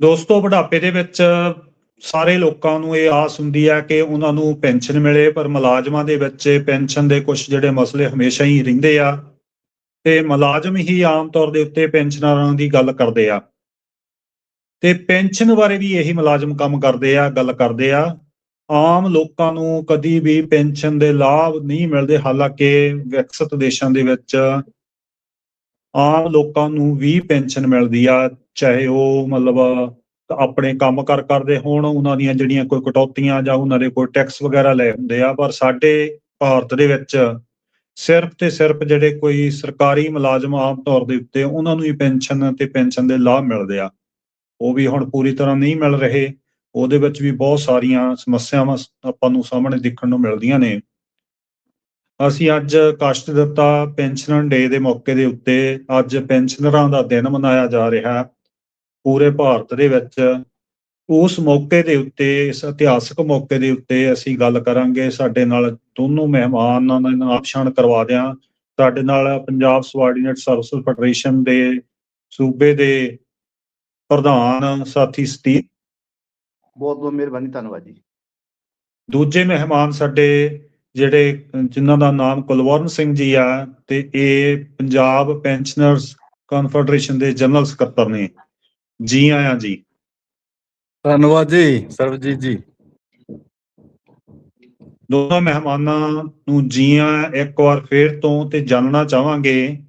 ਦੋਸਤੋ, ਬੁਢਾਪੇ ਦੇ ਵਿੱਚ ਸਾਰੇ ਲੋਕਾਂ ਨੂੰ ਇਹ ਆਸ ਹੁੰਦੀ ਹੈ ਕਿ ਉਹਨਾਂ ਨੂੰ ਪੈਨਸ਼ਨ ਮਿਲੇ, ਪਰ ਮੁਲਾਜ਼ਮਾਂ ਦੇ ਵਿੱਚ ਪੈਨਸ਼ਨ ਦੇ ਕੁਝ ਜਿਹੜੇ ਮਸਲੇ ਹਮੇਸ਼ਾ ਹੀ ਰਹਿੰਦੇ ਆ ਤੇ ਮੁਲਾਜ਼ਮ ਹੀ ਆਮ ਤੌਰ ਦੇ ਉੱਤੇ ਪੈਨਸ਼ਨਰਾਂ ਦੀ ਗੱਲ ਕਰਦੇ ਆ। ਤੇ ਪੈਨਸ਼ਨ ਬਾਰੇ ਵੀ ਇਹੀ ਮੁਲਾਜ਼ਮ ਕੰਮ ਕਰਦੇ ਆ, ਗੱਲ ਕਰਦੇ ਆ। ਆਮ ਲੋਕਾਂ ਨੂੰ ਕਦੀ ਵੀ ਪੈਨਸ਼ਨ ਦੇ ਲਾਭ ਨਹੀਂ ਮਿਲਦੇ, ਹਾਲਾਂਕਿ ਵਿਕਸਿਤ ਦੇਸ਼ਾਂ ਦੇ ਵਿੱਚ ਆਮ ਲੋਕਾਂ ਨੂੰ ਵੀ ਪੈਨਸ਼ਨ ਮਿਲਦੀ ਆ, ਚਾਹੇ ਉਹ ਮਤਲਬ ਆਪਣੇ ਕੰਮ ਕਰ ਕਰਦੇ ਹੋਣ, ਉਹਨਾਂ ਦੀਆਂ ਜਿਹੜੀਆਂ ਕੋਈ ਕਟੌਤੀਆਂ ਜਾਂ ਉਹਨਾਂ ਦੇ ਕੋਈ ਟੈਕਸ ਵਗੈਰਾ ਲਏ ਹੁੰਦੇ ਆ, ਪਰ ਸਾਡੇ ਭਾਰਤ ਦੇ ਵਿੱਚ ਸਿਰਫ ਤੇ ਸਿਰਫ ਜਿਹੜੇ ਕੋਈ ਸਰਕਾਰੀ ਮੁਲਾਜ਼ਮ ਆਮ ਤੌਰ ਦੇ ਉੱਤੇ, ਉਹਨਾਂ ਨੂੰ ਹੀ ਪੈਨਸ਼ਨ ਤੇ ਪੈਨਸ਼ਨ ਦੇ ਲਾਭ ਮਿਲਦੇ ਆ। ਉਹ ਵੀ ਹੁਣ ਪੂਰੀ ਤਰ੍ਹਾਂ ਨਹੀਂ ਮਿਲ ਰਹੇ, ਉਹਦੇ ਵਿੱਚ ਵੀ ਬਹੁਤ ਸਾਰੀਆਂ ਸਮੱਸਿਆਵਾਂ ਆਪਾਂ ਨੂੰ ਸਾਹਮਣੇ ਦੇਖਣ ਨੂੰ ਮਿਲਦੀਆਂ ਨੇ। ਅਸੀਂ ਅੱਜ ਕਸ਼ਟ ਦਿੱਤਾ ਪੈਨਸ਼ਨਰ ਡੇ ਦੇ ਮੌਕੇ ਦੇ ਉੱਤੇ। ਅੱਜ ਪੈਨਸ਼ਨਰਾਂ ਦਾ ਦਿਨ ਮਨਾਇਆ ਜਾ ਰਿਹਾ ਪੂਰੇ ਭਾਰਤ ਦੇ ਵਿੱਚ। ਉਸ ਮੌਕੇ ਦੇ ਉੱਤੇ ਇਸ ਇਤਿਹਾਸਕ ਮੌਕੇ ਦੇ ਉੱਤੇ ਅਸੀਂ ਗੱਲ ਕਰਾਂਗੇ। ਸਾਡੇ ਨਾਲ ਦੋਨੋਂ ਮਹਿਮਾਨਾਂ ਦਾ ਪਛਾਣ ਕਰਵਾ ਦਿਆਂ। ਸਾਡੇ ਨਾਲ ਪੰਜਾਬ ਸਵਾਰਡੀਨੇਟ ਸਰਵਿਸ ਫੈਡਰੇਸ਼ਨ ਦੇ ਸੂਬੇ ਦੇ ਪ੍ਰਧਾਨ ਸਾਥੀ ਸਤੀਸ਼। ਬਹੁਤ ਬਹੁਤ ਮਿਹਰਬਾਨੀ ਧੰਨਵਾਦ ਜੀ। ਦੂਜੇ ਮਹਿਮਾਨ ਸਾਡੇ ਜਿਹੜੇ ਜਿਨ੍ਹਾਂ ਦਾ ਨਾਮ ਕੁਲਵਰਨ ਸਿੰਘ ਜੀ ਆ ਤੇ ਇਹ ਪੰਜਾਬ ਪੈਨਸ਼ਨਰਸ ਕਨਫੈਡਰੇਸ਼ਨ ਦੇ ਜਨਰਲ ਸਕੱਤਰ ਨੇ। ਜੀ ਆਇਆਂ ਜੀ। ਧੰਨਵਾਦ ਜੀ। ਸਰਬਜੀਤ ਜੀ। ਦੋਨੋਂ ਮਹਿਮਾਨਾਂ ਨੂੰ ਜੀ ਆਇਆਂ ਇੱਕ ਵਾਰ ਫੇਰ ਤੋਂ ਤੇ ਜਾਣਨਾ ਚਾਹਾਂਗੇ।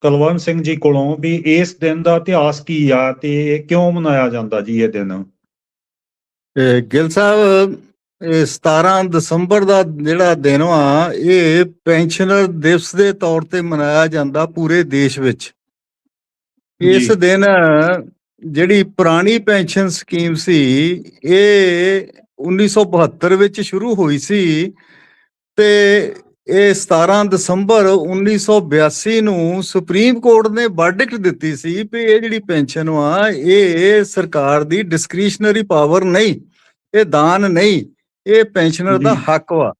ਕੁਲਵਰਨ ਸਿੰਘ ਜੀ ਕੋਲੋਂ ਵੀ ਇਸ ਦਿਨ ਦਾ ਇਤਿਹਾਸ ਕੀ ਆ ਤੇ ਕਿਉਂ ਮਨਾਇਆ ਜਾਂਦਾ ਜੀ ਇਹ ਦਿਨ? ਗਿੱਲ ਸਾਹਿਬ ਇਹ 17 ਦਸੰਬਰ ਦਾ ਜਿਹੜਾ ਦਿਨ ਆ ਇਹ ਪੈਨਸ਼ਨਰ ਦਿਵਸ ਦੇ ਤੌਰ ਤੇ ਮਨਾਇਆ ਜਾਂਦਾ ਪੂਰੇ ਦੇਸ਼ ਵਿੱਚ ਇਸ। ਦਿਨ ਜਿਹੜੀ ਪੁਰਾਣੀ ਪੈਨਸ਼ਨ ਸਕੀਮ ਸੀ ਇਹ 1972 ਵਿੱਚ ਸ਼ੁਰੂ ਹੋਈ ਸੀ ਤੇ ਇਹ 17 ਦਸੰਬਰ 1982 ਨੂੰ ਸੁਪਰੀਮ ਕੋਰਟ ਨੇ ਵਰਡਿਕਟ ਦਿੱਤੀ ਸੀ ਵੀ ਇਹ ਜਿਹੜੀ ਪੈਨਸ਼ਨ ਆ ਇਹ ਸਰਕਾਰ ਦੀ ਡਿਸਕ੍ਰਿਸ਼ਨਰੀ ਪਾਵਰ ਨਹੀਂ ਇਹ ਦਾਨ ਨਹੀਂ ਇਹ ਪੈਨਸ਼ਨਰ ਦਾ ਜੀ। ਹੱਕ ਵਾ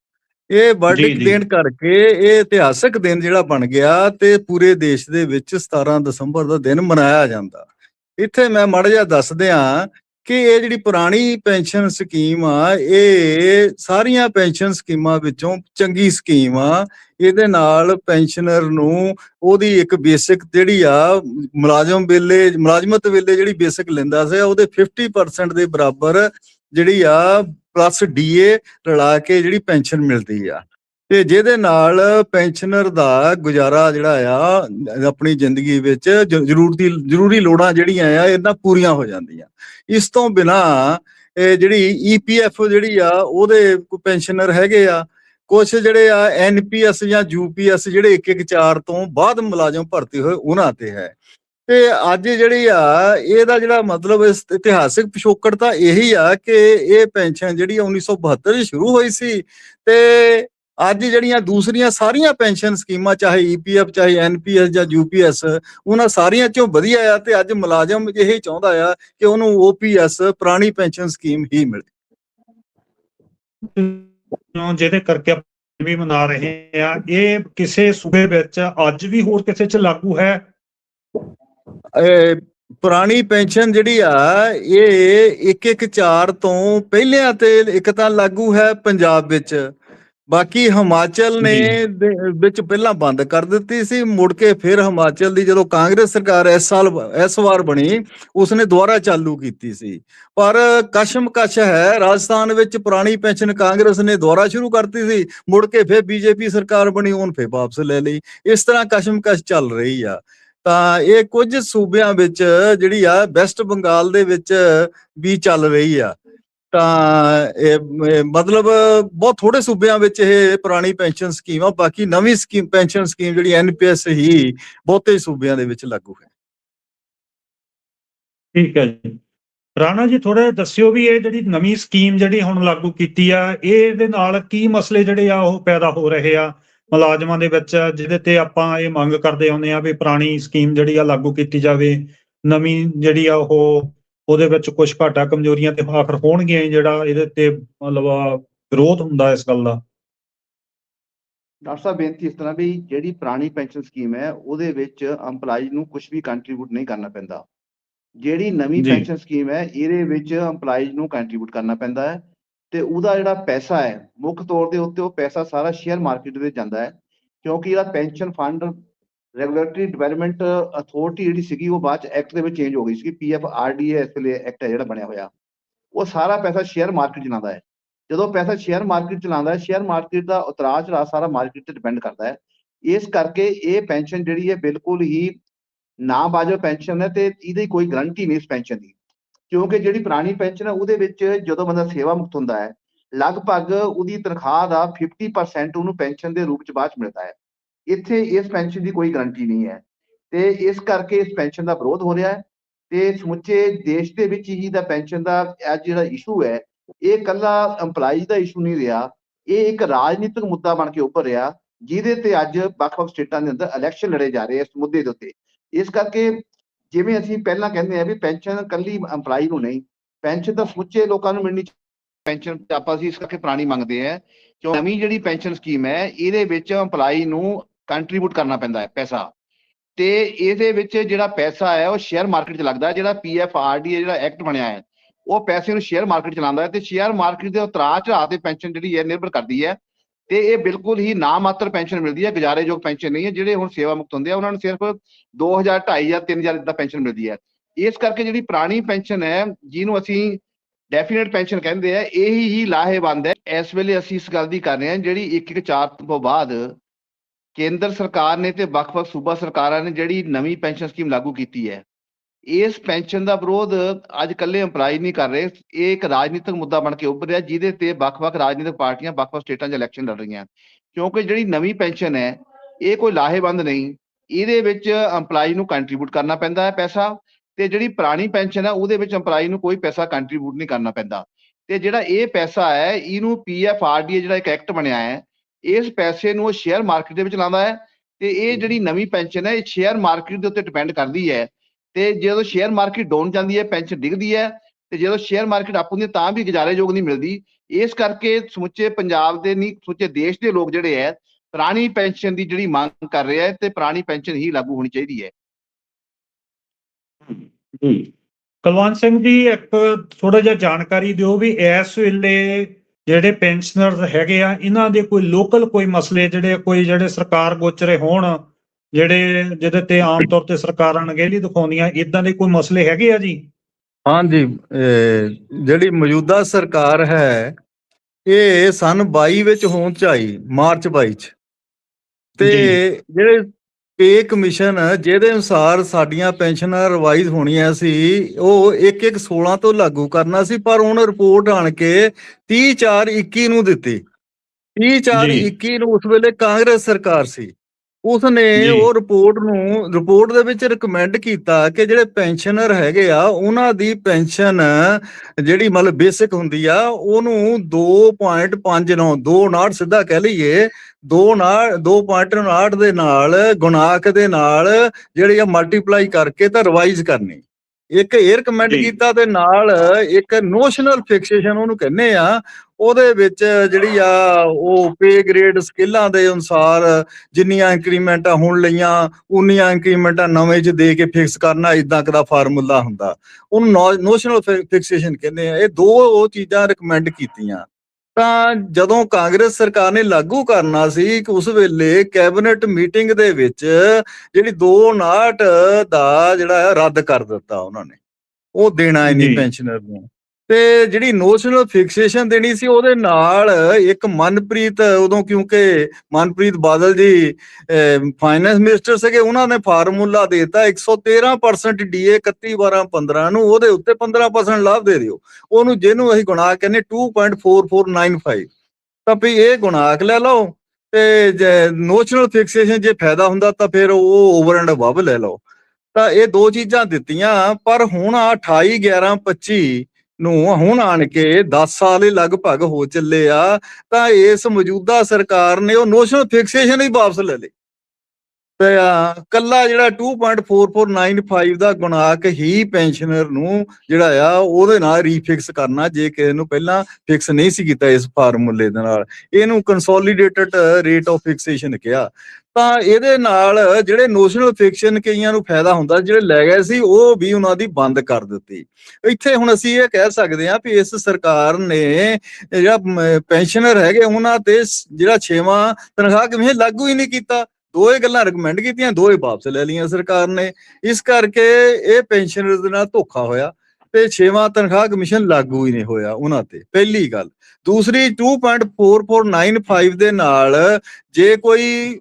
ਇਹ ਵਰਡਿਕਟ ਜੀ। ਦੇਣ ਕਰਕੇ ਇਹ ਇਤਿਹਾਸਕ ਦਿਨ ਜਿਹੜਾ ਬਣ ਗਿਆ ਤੇ ਪੂਰੇ ਦੇਸ਼ ਦੇ ਵਿੱਚ 17 ਦਸੰਬਰ ਦਾ ਦਿਨ ਮਨਾਇਆ ਜਾਂਦਾ ਇੱਥੇ ਮੈਂ ਮਾੜਾ ਜਿਹਾ ਦੱਸ ਦਿਆਂ ਕਿ ਇਹ ਜਿਹੜੀ ਪੁਰਾਣੀ ਪੈਨਸ਼ਨ ਸਕੀਮ ਆ ਇਹ ਸਾਰੀਆਂ ਪੈਨਸ਼ਨ ਸਕੀਮਾਂ ਵਿੱਚੋਂ ਚੰਗੀ ਸਕੀਮ ਆ ਇਹਦੇ ਨਾਲ ਪੈਨਸ਼ਨਰ ਨੂੰ ਉਹਦੀ ਇੱਕ ਬੇਸਿਕ ਜਿਹੜੀ ਆ ਮੁਲਾਜ਼ਮ ਵੇਲੇ ਮੁਲਾਜ਼ਮਤ ਵੇਲੇ ਜਿਹੜੀ ਬੇਸਿਕ ਲੈਂਦਾ ਸੀ ਉਹਦੇ 50% ਦੇ ਬਰਾਬਰ ਜਿਹੜੀ ਆ ਪਲੱਸ ਡੀਏ ਰਲਾ ਕੇ ਜਿਹੜੀ ਪੈਨਸ਼ਨ ਮਿਲਦੀ ਆ। ਤੇ ਜਿਹਦੇ ਨਾਲ ਪੈਨਸ਼ਨਰ ਦਾ ਗੁਜ਼ਾਰਾ ਜਿਹੜਾ ਆ, ਆਪਣੀ ਜ਼ਿੰਦਗੀ ਵਿੱਚ ਜ਼ਰੂਰਤੀ ਜ਼ਰੂਰੀ ਲੋੜਾਂ ਜਿਹੜੀਆਂ ਆ, ਇਹਨਾਂ ਪੂਰੀਆਂ ਹੋ ਜਾਂਦੀਆਂ। ਇਸ ਤੋਂ ਬਿਨਾ ਇਹ ਜਿਹੜੀ ਈਪੀਐਫ ਜਿਹੜੀ ਆ, ਉਹਦੇ ਕੋਈ ਪੈਨਸ਼ਨਰ ਹੈਗੇ ਆ ਕੁਝ ਜਿਹੜੇ ਆ ਐਨਪੀਐਸ ਜਾਂ ਯੂਪੀਐਸ ਜਿਹੜੇ 114 ਤੋਂ ਬਾਅਦ ਮੁਲਾਜ਼ਮ ਭਰਤੀ ਹੋਏ, ਉਹਨਾਂ ਤੇ ਹੈ। ਤੇ ਅੱਜ ਜਿਹੜੀ ਆ, ਇਹਦਾ ਜਿਹੜਾ ਮਤਲਬ ਇਤਿਹਾਸਿਕ ਪਿਛੋਕੜ ਤਾਂ ਇਹੀ ਆ ਕਿ ਇਹ ਪੈਨਸ਼ਨ ਜਿਹੜੀ ਆ 1972 ਚ ਸ਼ੁਰੂ ਹੋਈ ਸੀ ਤੇ ਅੱਜ ਜਿਹੜੀਆਂ ਦੂਸਰੀਆਂ ਸਾਰੀਆਂ ਪੈਨਸ਼ਨ ਸਕੀਮਾਂ, ਚਾਹੇ ਈਪੀਐਫ ਚਾਹੇ ਐਨਪੀਐਸ ਜਾਂ ਯੂਪੀਐਸ ਉਹਨਾਂ ਸਾਰੀਆਂ ਚੋਂ ਵਧੀਆ ਆ ਤੇ ਅੱਜ ਮੁਲਾਜ਼ਮ ਇਹ ਚਾਹੁੰਦਾ ਆ ਕਿ ਉਹਨੂੰ ਓਪੀਐਸ ਪੁਰਾਣੀ ਪੈਨਸ਼ਨ ਸਕੀਮ ਹੀ ਮਿਲੇ। ਨੂੰ ਜਿਹਦੇ ਕਰਕੇ ਵੀ ਮਨਾ ਰਹੇ ਆ, ਇਹ ਕਿਸੇ ਸੂਬੇ ਵਿੱਚ ਅੱਜ ਵੀ ਹੋਰ ਕਿਸੇ 'ਚ ਲਾਗੂ ਹੈ? ਪੁਰਾਣੀ ਪੈਨਸ਼ਨ ਜਿਹੜੀ ਆ ਇਹ 114 ਤੋਂ ਪਹਿਲਿਆਂ ਤੇ ਇੱਕ ਤਾਂ ਲਾਗੂ ਹੈ ਪੰਜਾਬ ਵਿੱਚ। ਬਾਕੀ ਹਿਮਾਚਲ ਨੇ ਵਿੱਚ ਪਹਿਲਾਂ ਬੰਦ ਕਰ ਦਿੱਤੀ ਸੀ ਮੁੜ ਕੇ ਫਿਰ ਹਿਮਾਚਲ ਦੀ ਜਦੋਂ ਕਾਂਗਰਸ ਸਰਕਾਰ ਇਸ ਸਾਲ ਇਸ ਵਾਰ ਬਣੀ ਉਸਨੇ ਦੁਬਾਰਾ ਚਾਲੂ ਕੀਤੀ ਸੀ। ਪਰ ਕਸ਼ਮਕਸ਼ ਹੈ ਰਾਜਸਥਾਨ ਵਿੱਚ ਪੁਰਾਣੀ ਪੈਨਸ਼ਨ ਕਾਂਗਰਸ ਨੇ ਦੁਬਾਰਾ ਸ਼ੁਰੂ ਕਰਤੀ ਸੀ ਮੁੜ ਕੇ ਫਿਰ ਬੀਜੇਪੀ ਸਰਕਾਰ ਬਣੀ ਉਹਨ ਫਿਰ ਵਾਪਸ ਲੈ ਲਈ। ਇਸ ਤਰ੍ਹਾਂ ਕਸ਼ਮਕਸ਼ ਚੱਲ ਰਹੀ ਆ। ਤਾਂ ਇਹ ਕੁਝ ਸੂਬਿਆਂ ਵਿੱਚ ਜਿਹੜੀ ਆ ਵੈਸਟ ਬੰਗਾਲ ਦੇ ਵਿੱਚ ਵੀ ਚੱਲ ਰਹੀ ਆ। ਤਾਂ ਇਹ ਮਤਲਬ ਬਹੁਤ ਥੋੜੇ ਸੂਬਿਆਂ ਵਿੱਚ ਇਹ ਪੁਰਾਣੀ ਪੈਨਸ਼ਨ ਸਕੀਮ ਆ, ਬਾਕੀ ਨਵੀਂ ਸਕੀਮ, ਪੈਨਸ਼ਨ ਸਕੀਮ ਜਿਹੜੀ ਐਨਪੀਐਸ ਹੀ ਬਹੁਤੇ ਸੂਬਿਆਂ ਦੇ ਵਿੱਚ ਲਾਗੂ ਹੈ। ਠੀਕ ਹੈ ਜੀ। ਰਾਣਾ ਜੀ ਥੋੜਾ ਦੱਸਿਓ ਵੀ ਇਹ ਜਿਹੜੀ ਨਵੀਂ ਸਕੀਮ ਜਿਹੜੀ ਹੁਣ ਲਾਗੂ ਕੀਤੀ ਆ, ਇਹਦੇ ਨਾਲ ਕੀ ਮਸਲੇ ਜਿਹੜੇ ਆ ਉਹ ਪੈਦਾ ਹੋ ਰਹੇ ਆ? ਮੁਲਾਜ਼ਮਾਂ ਦੇ ਵਿੱਚ ਜਿਹਦੇ ਤੇ ਆਪਾਂ ਇਹ ਮੰਗ ਕਰਦੇ ਆਉਂਦੇ ਆ ਵੀ ਪੁਰਾਣੀ ਸਕੀਮ ਜਿਹੜੀ ਆ ਲਾਗੂ ਕੀਤੀ ਜਾਵੇ ਨਵੀਂ ਜਿਹੜੀ ਆ ਉਹ ਉਹਦੇ ਵਿੱਚ ਕੁਝ ਘਾਟਾ ਕਮਜ਼ੋਰੀਆਂ ਤੇ ਆਖਰ ਹੋਣਗੀਆਂ ਜਿਹੜਾ ਇਹਦੇ ਤੇ ਮਤਲਬ ਵਿਰੋਧ ਹੁੰਦਾ ਇਸ ਗੱਲ ਦਾ। ਡਾਕਟਰ ਸਾਹਿਬ ਬੇਨਤੀ ਇਸ ਤਰ੍ਹਾਂ ਵੀ ਜਿਹੜੀ ਪੁਰਾਣੀ ਪੈਨਸ਼ਨ ਸਕੀਮ ਹੈ ਉਹਦੇ ਵਿੱਚ EMPLOYEE ਨੂੰ ਕੁਝ ਵੀ ਕੰਟਰੀਬਿਊਟ ਨਹੀਂ ਕਰਨਾ ਪੈਂਦਾ। ਜਿਹੜੀ ਨਵੀਂ। ਪੈਨਸ਼ਨ ਸਕੀਮ ਹੈ ਇਹਦੇ ਵਿੱਚ EMPLOYEES ਨੂੰ ਕੰਟਰੀਬਿਊਟ ਕਰਨਾ ਪੈਂਦਾ ਹੈ। ਤੇ ਉਹਦਾ ਜਿਹੜਾ ਪੈਸਾ ਹੈ, ਮੁੱਖ ਤੌਰ ਦੇ ਉੱਤੇ ਉਹ ਪੈਸਾ ਸਾਰਾ ਸ਼ੇਅਰ ਮਾਰਕੀਟ ਦੇ ਵਿੱਚ ਜਾਂਦਾ ਹੈ, ਕਿਉਂਕਿ ਜਿਹੜਾ pension fund regulatory development authority ਜਿਹੜੀ ਸੀਗੀ ਉਹ ਬਾਅਦ ਚ ਐਕਟ ਦੇ ਵਿੱਚ ਚੇਂਜ ਹੋ ਗਈ ਸੀ ਪੀਐਫ ਆਰਡੀਏ ਇਸ ਵੇਲੇ ਐਕਟ ਹੈ ਜਿਹੜਾ ਬਣਿਆ ਹੋਇਆ। ਉਹ ਸਾਰਾ ਪੈਸਾ ਸ਼ੇਅਰ ਮਾਰਕੀਟ ਚਲਾਉਂਦਾ ਹੈ। ਜਦੋਂ ਪੈਸਾ ਸ਼ੇਅਰ ਮਾਰਕੀਟ ਚਲਾਉਂਦਾ ਹੈ ਸ਼ੇਅਰ ਮਾਰਕੀਟ ਦਾ ਉਤਰਾਅ ਚੜਾਅ ਸਾਰਾ ਮਾਰਕੀਟ ਤੇ ਡਿਪੈਂਡ ਕਰਦਾ ਹੈ। ਇਸ ਕਰਕੇ ਇਹ ਪੈਨਸ਼ਨ ਜਿਹੜੀ ਹੈ ਬਿਲਕੁਲ ਹੀ ਨਾ ਵਾਜਬ ਪੈਨਸ਼ਨ ਹੈ ਤੇ ਇਹਦੀ ਕੋਈ ਗਰੰਟੀ ਨਹੀਂ ਇਸ ਪੈਨਸ਼ਨ ਦੀ। ਕਿਉਂਕਿ ਜਿਹੜੀ ਪੁਰਾਣੀ ਪੈਨਸ਼ਨ ਹੈ, ਉਹਦੇ ਵਿੱਚ ਜਦੋਂ ਬੰਦਾ ਸੇਵਾ ਮੁਕਤ ਹੁੰਦਾ ਹੈ, ਲਗਭਗ ਉਹਦੀ ਤਨਖਾਹ ਦਾ 50% ਉਹਨੂੰ ਪੈਨਸ਼ਨ ਦੇ ਰੂਪ ਚ ਬਾਅਦ ਚ ਮਿਲਦਾ ਹੈ। ਇੱਥੇ ਇਸ ਪੈਨਸ਼ਨ ਦੀ ਕੋਈ ਗਰੰਟੀ ਨਹੀਂ ਹੈ। ਤੇ ਇਸ ਕਰਕੇ ਇਸ ਪੈਨਸ਼ਨ ਦਾ ਵਿਰੋਧ ਹੋ ਰਿਹਾ ਹੈ ਤੇ ਸਮੁੱਚੇ ਦੇਸ਼ ਦੇ ਵਿੱਚ ਹੀ ਦਾ ਪੈਨਸ਼ਨ ਦਾ ਅੱਜ ਜਿਹੜਾ ਇਸ਼ੂ ਹੈ, ਇਹ ਕੱਲਾ EMPLOYEES ਦਾ ਇਸ਼ੂ ਨਹੀਂ ਰਿਹਾ, ਇਹ ਇੱਕ ਰਾਜਨੀਤਿਕ ਮੁੱਦਾ ਬਣ ਕੇ ਉੱਪਰ ਰਿਹਾ, ਜਿਹਦੇ ਤੇ ਅੱਜ ਵੱਖ-ਵੱਖ ਸਟੇਟਾਂ ਦੇ ਅੰਦਰ ਇਲੈਕਸ਼ਨ ਲੜੇ ਜਾ ਰਹੇ ਇਸ ਮੁੱਦੇ ਦੇ ਉੱਤੇ। ਇਸ ਕਰਕੇ ਜਿਵੇਂ ਅਸੀਂ ਪਹਿਲਾਂ ਕਹਿੰਦੇ ਆ ਵੀ ਪੈਨਸ਼ਨ ਕੱਲੀ EMPLOYEE ਨੂੰ ਨਹੀਂ, ਪੈਨਸ਼ਨ ਤਾਂ ਸਮੁੱਚੇ ਲੋਕਾਂ ਨੂੰ ਮਿਲਣੀ ਪੈਨਸ਼ਨ ਆਪਾਂ ਅਸੀਂ ਇਸ ਕਰਕੇ ਪੁਰਾਣੀ ਮੰਗਦੇ ਆ ਕਿਉਂ ਨਵੀਂ ਜਿਹੜੀ ਪੈਨਸ਼ਨ ਸਕੀਮ ਹੈ, ਇਹਦੇ ਵਿੱਚ EMPLOYEE ਨੂੰ ਕੰਟਰੀਬਿਊਟ ਕਰਨਾ ਪੈਂਦਾ ਹੈ ਪੈਸਾ। ਤੇ ਇਹਦੇ ਵਿੱਚ ਜਿਹੜਾ ਪੈਸਾ ਹੈ, ਉਹ ਸ਼ੇਅਰ ਮਾਰਕੀਟ 'ਚ ਲੱਗਦਾ ਹੈ, ਜਿਹੜਾ ਪੀਐਫਆਰਡੀ ਜਿਹੜਾ ਐਕਟ ਬਣਿਆ ਹੈ, ਉਹ ਪੈਸੇ ਨੂੰ ਸ਼ੇਅਰ ਮਾਰਕੀਟ ਚਲਾਉਂਦਾ ਹੈ ਤੇ ਸ਼ੇਅਰ ਮਾਰਕੀਟ ਦੇ ਉਤਰਾਅ ਚੜਾਅ ਤੇ ਪੈਨਸ਼ਨ ਜਿਹੜੀ ਹੈ ਨਿਰਭਰ ਕਰਦੀ ਹੈ। ਤੇ ਇਹ ਬਿਲਕੁਲ ਹੀ ਨਾ ਮਾਤਰ ਪੈਨਸ਼ਨ ਮਿਲਦੀ ਹੈ, ਗੁਜ਼ਾਰੇਯੋਗ ਪੈਨਸ਼ਨ ਨਹੀਂ ਹੈ, ਜਿਹੜੇ ਹੁਣ ਸੇਵਾ ਮੁਕਤ ਹੁੰਦੇ ਆ, ਉਹਨਾਂ ਨੂੰ ਸਿਰਫ 2000 2500 3000 ਇਦਾਂ ਪੈਨਸ਼ਨ ਮਿਲਦੀ ਹੈ। ਇਸ ਕਰਕੇ ਜਿਹੜੀ ਪੁਰਾਣੀ ਪੈਨਸ਼ਨ ਹੈ, ਜਿਹਨੂੰ ਅਸੀਂ ਡੈਫੀਨਿਟ ਪੈਨਸ਼ਨ ਕਹਿੰਦੇ ਆ, ਇਹੀ ਹੀ ਲਾਹੇਵੰਦ ਹੈ। ਇਸ ਵੇਲੇ ਅਸੀਂ ਇਸ ਗੱਲ ਦੀ ਕਰ ਰਹੇ ਹਾਂ, ਜਿਹੜੀ ਇੱਕ ਇੱਕ ਚਾਰ ਤੋਂ ਬਾਅਦ ਕੇਂਦਰ ਸਰਕਾਰ ਨੇ ਤੇ ਵੱਖ-ਵੱਖ ਸੂਬਾ ਸਰਕਾਰਾਂ ਨੇ ਜਿਹੜੀ ਨਵੀਂ ਪੈਨਸ਼ਨ ਸਕੀਮ ਲਾਗੂ ਕੀਤੀ ਹੈ। ਇਸ ਪੈਨਸ਼ਨ ਦਾ ਵਿਰੋਧ ਅੱਜ ਕੱਲੇ EMPLOYEE ਨਹੀਂ ਕਰ ਰਹੇ। ਇਹ ਇੱਕ ਰਾਜਨੀਤਿਕ ਮੁੱਦਾ ਬਣ ਕੇ ਉੱਭਰ ਰਿਹਾ ਜਿਹਦੇ ਤੇ ਵੱਖ-ਵੱਖ ਰਾਜਨੀਤਿਕ ਪਾਰਟੀਆਂ ਵੱਖ-ਵੱਖ ਸਟੇਟਾਂ 'ਚ ਇਲੈਕਸ਼ਨ ਲੜ ਰਹੀਆਂ। ਕਿਉਂਕਿ ਜਿਹੜੀ ਨਵੀਂ ਪੈਨਸ਼ਨ ਹੈ ਇਹ ਕੋਈ ਲਾਹੇਵੰਦ ਨਹੀਂ। ਇਹਦੇ ਵਿੱਚ EMPLOYEE ਨੂੰ ਕੰਟਰੀਬਿਊਟ ਕਰਨਾ ਪੈਂਦਾ ਹੈ ਪੈਸਾ ਤੇ ਜਿਹੜੀ ਪੁਰਾਣੀ ਪੈਨਸ਼ਨ ਹੈ ਉਹਦੇ ਵਿੱਚ EMPLOYEE ਨੂੰ ਕੋਈ ਪੈਸਾ ਕੰਟਰੀਬਿਊਟ ਨਹੀਂ ਕਰਨਾ ਪੈਂਦਾ। ਤੇ ਜਿਹੜਾ ਇਹ ਪੈਸਾ ਹੈ ਇਹਨੂੰ ਪੀਐਫਆਰਡੀ ਜਿਹੜਾ ਇੱਕ ਐਕਟ ਬਣਿਆ ਹੈ ਇਸ ਪੈਸੇ ਨੂੰ ਉਹ ਸ਼ੇਅਰ ਮਾਰਕੀਟ ਦੇ ਵਿੱਚ ਲਾਉਂਦਾ ਹੈ ਤੇ ਇਹ ਜਿਹੜੀ ਨਵੀਂ ਪੈਨਸ਼ਨ ਹੈ ਇਹ ਸ਼ੇਅਰ ਮਾਰਕੀਟ ਦੇ ਉੱਤੇ ਡਿਪੈਂਡ ਕਰਦੀ ਹੈ। ਤੇ ਜਦੋਂ ਸ਼ੇਅਰ ਮਾਰਕੀਟ ਡਾਊਨ ਜਾਂਦੀ ਹੈ ਪੈਨਸ਼ਨ ਡਿੱਗਦੀ ਹੈ ਤੇ ਜਦੋਂ ਸ਼ੇਅਰ ਮਾਰਕੀਟ ਅਪ ਹੁੰਦੀ ਤਾਂ ਵੀ ਗੁਜ਼ਾਰੇਯੋਗ ਨਹੀਂ ਮਿਲਦੀ। ਇਸ ਕਰਕੇ ਸਮੁੱਚੇ ਪੰਜਾਬ ਦੇ ਨਹੀਂ ਸਮੁੱਚੇ ਦੇਸ਼ ਦੇ ਲੋਕ ਜਿਹੜੇ ਹੈ ਪੁਰਾਣੀ ਪੈਨਸ਼ਨ ਦੀ ਜਿਹੜੀ ਮੰਗ ਕਰ ਰਹੇ ਹੈ ਤੇ ਪੁਰਾਣੀ ਪੈਨਸ਼ਨ ਹੀ ਲਾਗੂ ਹੋਣੀ ਚਾਹੀਦੀ ਹੈ। ਜੀ। ਕੁਲਵੰਤ ਸਿੰਘ ਜੀ ਇੱਕ ਥੋੜਾ ਜਿਹਾ ਜਾਣਕਾਰੀ ਦਿਓ ਵੀ ਇਸ ਵੇਲੇ ਜਿਹੜੇ ਪੈਨਸ਼ਨਰਸ ਹੈਗੇ ਆ ਇਹਨਾਂ ਦੇ ਕੋਈ ਲੋਕਲ ਕੋਈ ਮਸਲੇ ਜਿਹੜੇ ਕੋਈ ਜਿਹੜੇ ਸਰਕਾਰ ਗੋਚਰੇ ਹੋਣ ਜਿਹੜੇ ਜਿਹਦੇ ਤੇ ਆਮ ਤੌਰ ਤੇ ਸਰਕਾਰਾਂ ਅਣਗਹਿਲੀ ਦਿਖਾਉਂਦੀਆਂ ਇਦਾਂ ਦੇ ਕੋਈ ਮਸਲੇ ਹੈਗੇ ਆ ਜੀ? ਹਾਂਜੀ ਜਿਹੜੀ ਮੌਜੂਦਾ ਸਰਕਾਰ ਹੈ ਇਹ ਸਨ 22 ਵਿੱਚ ਹੋਂਦ ਚ ਆਈ ਮਾਰਚ 22 ਚ। ਤੇ ਜਿਹੜੇ ਪੇ ਕਮਿਸ਼ਨ ਜਿਹਦੇ ਅਨੁਸਾਰ ਸਾਡੀਆਂ ਪੈਨਸ਼ਨਾਂ ਰਿਵਾਈਜ਼ ਹੋਣੀਆਂ ਸੀ ਉਹ 1 1 16 ਤੋਂ ਲਾਗੂ ਕਰਨਾ ਸੀ ਪਰ ਹੁਣ ਰਿਪੋਰਟ ਆਣ ਕੇ 30 4 21 ਨੂੰ ਦਿੱਤੀ। 30 4 ਜੀ। 21 ਨੂੰ ਉਸ ਵੇਲੇ ਕਾਂਗਰਸ ਸਰਕਾਰ ਸੀ। ਉਸਨੇ ਉਹ ਰਿਪੋਰਟ ਨੂੰ ਰਿਪੋਰਟ ਦੇ ਵਿੱਚ ਰეკਮੈਂਡ ਕੀਤਾ ਕਿ ਜਿਹੜੇ ਪੈਨਸ਼ਨਰ ਹੈਗੇ ਆ ਉਹਨਾਂ ਦੀ ਪੈਨਸ਼ਨ ਜਿਹੜੀ ਮਤਲਬ ਬੇਸਿਕ ਹੁੰਦੀ ਆ ਉਹਨੂੰ 2.59 2.59 ਸਿੱਧਾ ਕਹਿ ਲਈਏ 2.59 ਦੇ ਨਾਲ ਗੁਣਾਕ ਦੇ ਨਾਲ ਜਿਹੜੀ ਆ ਮਲਟੀਪਲਾਈ ਕਰਕੇ ਤਾਂ ਰਿਵਾਈਜ਼ ਕਰਨੀ। ਇੱਕ ਇਹ ਰეკਮੈਂਡ ਕੀਤਾ ਤੇ ਨਾਲ ਇੱਕ ਨੋਸ਼ਨਲ ਫਿਕਸੇਸ਼ਨ ਉਹਨੂੰ ਕਹਿੰਦੇ ਆ ਉਹਦੇ ਵਿੱਚ ਜਿਹੜੀ ਆ ਉਹ ਪੇ ਗ੍ਰੇਡ ਸਕਿੱਲਾਂ ਦੇ ਅਨੁਸਾਰ ਜਿੰਨੀਆਂ ਇੰਕਰੀਮੈਂਟਾਂ ਹੁਣ ਲਈਆਂ ਉਨੀਆਂ ਇੰਕਰੀਮੈਂਟਾਂ ਨਵੇਂ ਚ ਦੇ ਕੇ ਫਿਕਸ ਕਰਨਾ ਇਦਾਂ ਕਦਾ ਫਾਰਮੂਲਾ ਹੁੰਦਾ। ਉਹਨੂੰ ਨੋਸ਼ਨਲ ਫਿਕਸੇਸ਼ਨ ਕਹਿੰਦੇ ਆ ਇਹ ਦੋ ਉਹ ਚੀਜ਼ਾਂ ਰეკਮੈਂਡ ਕੀਤੀਆਂ। ਤਾਂ ਜਦੋਂ ਕਾਂਗਰਸ ਸਰਕਾਰ ਨੇ ਲਾਗੂ ਕਰਨਾ ਸੀ ਕਿ ਉਸ ਵੇਲੇ ਕੈਬਨਿਟ ਮੀਟਿੰਗ ਦੇ ਵਿੱਚ ਜਿਹੜੀ 259 ਦਾ ਜਿਹੜਾ ਰੱਦ ਕਰ ਦਿੱਤਾ ਉਹਨਾਂ ਨੇ ਉਹ ਦੇਣਾ ਹੀ। ਨਹੀਂ ਪੈਨਸ਼ਨਰ ਨੂੰ। ਤੇ ਜਿਹੜੀ ਨੋਸ਼ਨਲ ਫਿਕਸੇਸ਼ਨ ਦੇਣੀ ਸੀ ਉਹਦੇ ਨਾਲ ਇੱਕ ਮਨਪ੍ਰੀਤ, ਉਦੋਂ ਕਿਉਂਕਿ ਮਨਪ੍ਰੀਤ ਬਾਦਲ ਜੀ ਫਾਈਨੈਂਸ ਮਿਨਿਸਟਰ ਸੀਗੇ, ਉਹਨਾਂ ਨੇ ਫਾਰਮੂਲਾ ਦਿੱਤਾ 113% ਡੀਏ 31 12 15 ਨੂੰ, ਉਹਦੇ ਉੱਤੇ 15% ਲਾਭ ਦੇ ਦਿਓ। ਉਹਨੂੰ ਜਿਹਨੂੰ ਅਸੀਂ ਗੁਣਾਕ ਕਹਿੰਦੇ 2.4495 ਤਾਂ ਵੀ ਇਹ ਗੁਣਾਕ ਲੈ ਲਓ ਤੇ ਨੋਸ਼ਨਲ ਫਿਕਸੇਸ਼ਨ ਜੇ ਫਾਇਦਾ ਹੁੰਦਾ ਤਾਂ ਫਿਰ ਉਹ ਓਵਰ ਐਂਡ ਅਬਵ ਲੈ ਲਓ। ਤਾਂ ਇਹ ਦੋ ਚੀਜ਼ਾਂ ਦਿੱਤੀਆਂ, ਪਰ ਹੁਣ ਆ 28 11 25 ਨੂੰ ਹੁਣ ਆਣ ਕੇ 10 ਸਾਲ ਹੀ ਲਗਭਗ ਹੋ ਚੱਲੇ ਆ ਤਾਂ ਇਸ ਮੌਜੂਦਾ ਸਰਕਾਰ ਨੇ ਉਹ ਨੋਸ਼ਨਲ ਫਿਕਸੇਸ਼ਨ ਹੀ ਵਾਪਸ ਲੈ ਲਈ। ਤੇ ਆ, ਕੱਲਾ ਜਿਹੜਾ 2.4495 ਦਾ ਗੁਣਾਕ ਹੀ ਪੈਨਸ਼ਨਰ ਨੂੰ ਜਿਹੜਾ ਆ ਉਹਦੇ ਨਾਲ ਰੀਫਿਕਸ ਕਰਨਾ ਜੇ ਕਿਸੇ ਨੂੰ ਪਹਿਲਾਂ ਫਿਕਸ ਨਹੀਂ ਸੀ ਕੀਤਾ ਇਸ ਫਾਰਮੂਲੇ ਦੇ ਨਾਲ। ਇਹਨੂੰ ਕੰਸੋਲੀਡੇਟਡ ਰੇਟ ਆਫ ਫਿਕਸੇਸ਼ਨ ਕਿਹਾ। ਤਾਂ ਇਹਦੇ ਨਾਲ ਜਿਹੜੇ ਨੋਸ਼ਨਲ ਫਿਕਸ਼ਨ ਕਈਆਂ ਨੂੰ ਫਾਇਦਾ ਹੁੰਦਾ, ਜਿਹੜੇ ਲੈ ਗਏ ਸੀ, ਉਹ ਵੀ ਉਹਨਾਂ ਦੀ ਬੰਦ ਕਰ ਦਿੱਤੀ। ਇੱਥੇ ਹੁਣ ਅਸੀਂ ਇਹ ਕਹਿ ਸਕਦੇ ਹਾਂ ਵੀ ਇਸ ਸਰਕਾਰ ਨੇ ਜਿਹੜਾ ਪੈਨਸ਼ਨਰ ਹੈਗੇ, ਉਹਨਾਂ ਤੇ ਜਿਹੜਾ ਛੇਵਾਂ ਤਨਖਾਹ ਕਿਵੇਂ ਲਾਗੂ ਹੀ ਨਹੀਂ ਕੀਤਾ। ਦੋਏ ਗੱਲਾਂ ਰეკਮੈਂਡ ਕੀਤੀਆਂ ਦੋਏ ਵਾਪਸ ਲੈ ਲਈਆਂ ਸਰਕਾਰ ਨੇ। ਇਸ ਕਰਕੇ ਇਹ ਪੈਨਸ਼ਨਰ ਦੇ ਨਾਲ ਧੋਖਾ ਹੋਇਆ। ਤੇ ਛੇਵਾਂ ਤਨਖਾਹ ਕਮਿਸ਼ਨ ਲਾਗੂ ਹੀ ਨਹੀਂ ਹੋਇਆ ਉਹਨਾਂ ਤੇ, ਪਹਿਲੀ ਗੱਲ। ਦੂਸਰੀ 2.4495 ਦੇ ਨਾਲ ਜੇ ਕੋਈ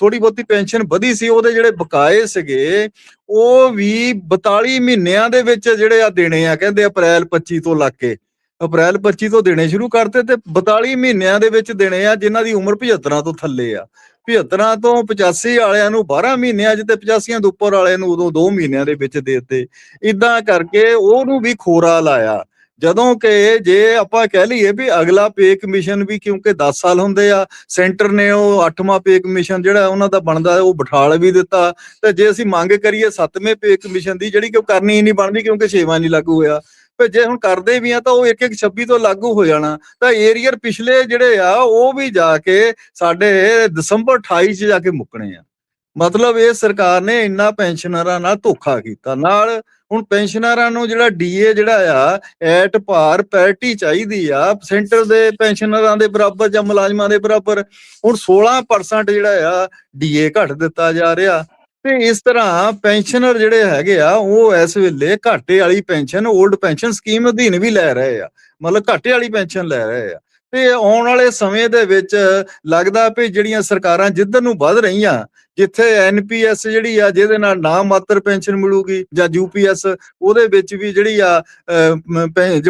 ਥੋੜੀ ਬਹੁਤੀ ਪੈਨਸ਼ਨ ਵਧੀ ਸੀ, ਉਹਦੇ ਜਿਹੜੇ ਬਕਾਏ ਸੀਗੇ, ਉਹ ਵੀ 42 ਮਹੀਨਿਆਂ ਦੇ ਵਿੱਚ ਜਿਹੜੇ ਆ ਦੇਣੇ ਆ, ਕਹਿੰਦੇ ਅਪ੍ਰੈਲ 25 ਤੋਂ ਲੱਗ ਕੇ। ਅਪ੍ਰੈਲ 25 ਤੋਂ ਦੇਣੇ ਸ਼ੁਰੂ ਕਰਤੇ ਤੇ 42 ਮਹੀਨਿਆਂ ਦੇ ਵਿੱਚ ਦੇਣੇ ਆ, ਜਿਨ੍ਹਾਂ ਦੀ ਉਮਰ 75 ਤੋਂ ਥੱਲੇ ਆ। 75 ਤੋਂ 85 ਵਾਲਿਆਂ ਨੂੰ 12 ਮਹੀਨਿਆਂ 'ਚ ਤੇ 85 ਤੋਂ ਉੱਪਰ ਵਾਲਿਆਂ ਨੂੰ ਉਦੋਂ 2 ਮਹੀਨਿਆਂ ਦੇ ਵਿੱਚ ਦੇ ਦਿੱਤੇ। ਇਦਾਂ ਕਰਕੇ ਉਹਨੂੰ ਵੀ ਖੋਰਾ ਲਾਇਆ। ਜਦੋਂ ਕਿ ਜੇ ਆਪਾਂ ਕਹਿ ਲਈਏ ਵੀ ਅਗਲਾ ਪੇ ਕਮਿਸ਼ਨ ਵੀ ਕਿਉਂਕਿ 10 ਸਾਲ ਹੁੰਦੇ ਆ, ਸੈਂਟਰ ਨੇ ਉਹ 8ਵਾਂ ਪੇ ਕਮਿਸ਼ਨ ਜਿਹੜਾ ਉਹਨਾਂ ਦਾ ਬਣਦਾ, ਉਹ ਬਿਠਾਲ ਵੀ ਦਿੱਤਾ। ਤੇ ਜੇ ਅਸੀਂ ਮੰਗ ਕਰੀਏ 7ਵੇਂ ਪੇ ਕਮਿਸ਼ਨ ਦੀ ਜਿਹੜੀ ਕਿ ਉਹ ਕਰਨੀ ਹੀ ਨਹੀਂ ਬਣਦੀ ਕਿਉਂਕਿ 6ਵਾਂ ਨਹੀਂ ਲਾਗੂ ਹੋਇਆ। ਜੇ ਹੁਣ ਕਰਦੇ ਵੀ ਆ ਤਾਂ ਉਹ 1 1 26 ਤੋਂ ਲਾਗੂ ਹੋ ਜਾਣਾ। ਤਾਂ ਏਰੀਅਰ ਪਿਛਲੇ ਜਿਹੜੇ ਆ, ਉਹ ਵੀ ਜਾ ਕੇ ਸਾਡੇ ਦਸੰਬਰ 28 ਚ ਜਾ ਕੇ ਮੁੱਕਣੇ ਆ। ਮਤਲਬ ਇਹ ਸਰਕਾਰ ਨੇ ਇੰਨਾ ਪੈਨਸ਼ਨਰਾਂ ਨਾਲ ਧੋਖਾ ਕੀਤਾ। ਨਾਲ ਹੁਣ ਪੈਨਸ਼ਨਰਾਂ ਨੂੰ ਜਿਹੜਾ ਡੀਏ ਜਿਹੜਾ ਆ, ਐਟ ਭਾਰ ਪੈਰਟੀ ਚਾਹੀਦੀ ਆ, ਸੈਂਟਰ ਦੇ ਪੈਨਸ਼ਨਰਾਂ ਦੇ ਬਰਾਬਰ ਜਾਂ ਮੁਲਾਜ਼ਮਾਂ ਦੇ ਬਰਾਬਰ। ਹੁਣ 16% ਜਿਹੜਾ ਆ, ਡੀਏ ਘੱਟ ਦਿੱਤਾ ਜਾ ਰਿਹਾ। ਤੇ ਇਸ ਤਰ੍ਹਾਂ ਪੈਨਸ਼ਨਰ ਜਿਹੜੇ ਹੈਗੇ ਆ, ਉਹ ਇਸ ਵੇਲੇ ਘਾਟੇ ਵਾਲੀ ਪੈਨਸ਼ਨ 올ਡ ਪੈਨਸ਼ਨ ਸਕੀਮ ਅਧੀਨ ਵੀ ਲੈ ਰਹੇ ਆ। ਮਤਲਬ ਘਾਟੇ ਵਾਲੀ ਪੈਨਸ਼ਨ ਲੈ ਰਹੇ ਆ। ਤੇ ਆਉਣ ਵਾਲੇ ਸਮੇਂ ਦੇ ਵਿੱਚ ਲੱਗਦਾ ਵੀ ਜਿਹੜੀਆਂ ਸਰਕਾਰਾਂ ਜਿੱਧਰ ਨੂੰ ਵੱਧ ਰਹੀਆਂ ਜਿੱਥੇ ਐਨਪੀਐਸ ਜਿਹੜੀ ਆ, ਜਿਹਦੇ ਨਾਲ ਨਾ ਮਾਤਰ ਪੈਨਸ਼ਨ ਮਿਲੂਗੀ ਜਾਂ ਯੂਪੀਐਸ ਉਹਦੇ ਵਿੱਚ ਵੀ ਜਿਹੜੀ ਆ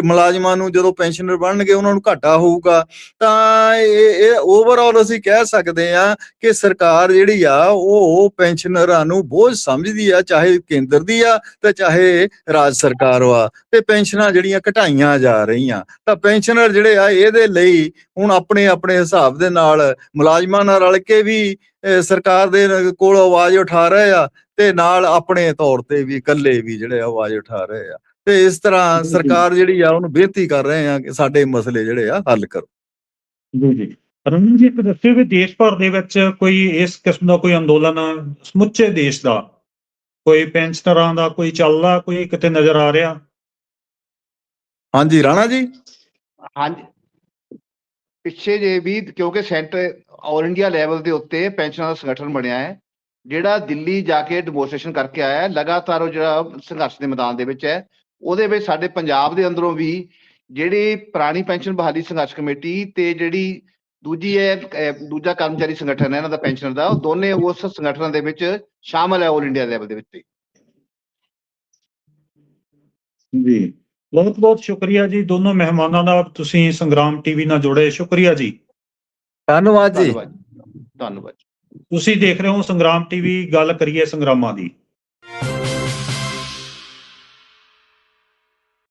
ਮੁਲਾਜ਼ਮਾਂ ਨੂੰ ਜਦੋਂ ਪੈਨਸ਼ਨਰ ਬਣਨਗੇ, ਉਹਨਾਂ ਨੂੰ ਘਾਟਾ ਹੋਊਗਾ। ਤਾਂ ਇਹ ਇਹ ਓਵਰਆਲ ਅਸੀਂ ਕਹਿ ਸਕਦੇ ਆ ਕਿ ਸਰਕਾਰ ਜਿਹੜੀ ਆ, ਉਹ ਪੈਨਸ਼ਨਰਾਂ ਨੂੰ ਬੋਝ ਸਮਝਦੀ ਆ, ਚਾਹੇ ਕੇਂਦਰ ਦੀ ਆ ਤੇ ਚਾਹੇ ਰਾਜ ਸਰਕਾਰ ਆ। ਤੇ ਪੈਨਸ਼ਨਾਂ ਜਿਹੜੀਆਂ ਘਟਾਈਆਂ ਜਾ ਰਹੀਆਂ। ਤਾਂ ਪੈਨਸ਼ਨਰ ਜਿਹੜੇ ਆ, ਇਹਦੇ ਲਈ ਹੁਣ ਆਪਣੇ ਆਪਣੇ ਹਿਸਾਬ ਦੇ ਨਾਲ ਮੁਲਾਜ਼ਮਾਂ ਨਾਲ ਰਲ ਕੇ ਵੀ ਸਰਕਾਰ ਦੇ ਕੋਲ ਆਵਾਜ਼ ਉਠਾ ਰਹੇ ਆ ਤੇ ਨਾਲ ਆਪਣੇ ਤੌਰ ਤੇ ਵੀ ਇਕੱਲੇ ਵੀ ਜਿਹੜੇ ਆਵਾਜ਼ ਉਠਾ ਰਹੇ ਆ। ਤੇ ਇਸ ਤਰ੍ਹਾਂ। ਸਰਕਾਰ ਜਿਹੜੀ ਆ ਉਹਨੂੰ ਬੇਨਤੀ ਕਰ ਰਹੇ ਆ ਕਿ ਸਾਡੇ ਮਸਲੇ ਜਿਹੜੇ ਆ ਹੱਲ ਕਰੋ। ਜੀ ਜੀ। ਰਮਨ ਜੀ ਇੱਕ ਦੱਸਿਓ ਵੀ ਦੇਸ਼ ਭਰ ਦੇ ਵਿੱਚ ਕੋਈ ਇਸ ਕਿਸਮ ਦਾ ਕੋਈ ਅੰਦੋਲਨ ਸਮੁੱਚੇ ਦੇਸ਼ ਦਾ ਕੋਈ ਪੈਨਸ਼ਨਰਾਂ ਦਾ ਕੋਈ ਚੱਲਦਾ ਕੋਈ ਕਿਤੇ ਨਜ਼ਰ ਆ ਰਿਹਾ? ਹਾਂਜੀ ਰਾਣਾ ਜੀ। ਹਾਂਜੀ। ਪਿੱਛੇ ਜੇ ਵੀ ਕਿਉਂਕਿ ਸੈਂਟਰ ਆਲ ਇੰਡੀਆ ਲੈਵਲ ਦੇ ਉੱਤੇ ਪੈਨਸ਼ਨਾਂ ਦਾ ਸੰਗਠਨ ਬਣਿਆ ਹੈ, ਜਿਹੜਾ ਦਿੱਲੀ ਜਾ ਕੇ ਡਿਮੋਸਟ੍ਰੇਸ਼ਨ ਕਰਕੇ ਆਇਆ ਹੈ, ਲਗਾਤਾਰ ਉਹ ਜਿਹੜਾ ਸੰਘਰਸ਼ ਦੇ ਮੈਦਾਨ ਦੇ ਵਿੱਚ ਹੈ, ਉਹਦੇ ਵਿੱਚ ਸਾਡੇ ਪੰਜਾਬ ਦੇ ਅੰਦਰੋਂ ਵੀ ਜਿਹੜੀ ਪੁਰਾਣੀ ਪੈਨਸ਼ਨ ਬਹਾਲੀ ਸੰਘਰਸ਼ ਕਮੇਟੀ ਤੇ ਜਿਹੜੀ ਦੂਜੀ ਹੈ ਦੂਜਾ ਕਰਮਚਾਰੀ ਸੰਗਠਨ ਹੈ ਇਹਨਾਂ ਦਾ ਪੈਨਸ਼ਨਰ ਦਾ, ਉਹ ਦੋਨੇ ਉਸ ਸੰਗਠਨਾਂ ਦੇ ਵਿੱਚ ਸ਼ਾਮਲ ਹੈ ਆਲ ਇੰਡੀਆ ਲੈਵਲ ਦੇ ਵਿੱਚ। ਜੀ। ਬਹੁਤ ਬਹੁਤ ਸ਼ੁਕਰੀਆ ਜੀ ਦੋਨੋਂ ਮਹਿਮਾਨਾਂ ਦਾ ਤੁਸੀਂ ਸੰਗਰਾਮ ਟੀਵੀ ਨਾਲ ਜੁੜੇ ਸ਼ੁਕਰੀਆ ਜੀ। ਧੰਨਵਾਦ ਜੀ। ਧੰਨਵਾਦ ਧੰਨਵਾਦ ਤੁਸੀਂ ਦੇਖ ਰਹੇ ਹੋ ਸੰਗਰਾਮ ਟੀਵੀ ਗੱਲ ਕਰੀਏ ਸੰਗਰਾਮਾਂ ਦੀ।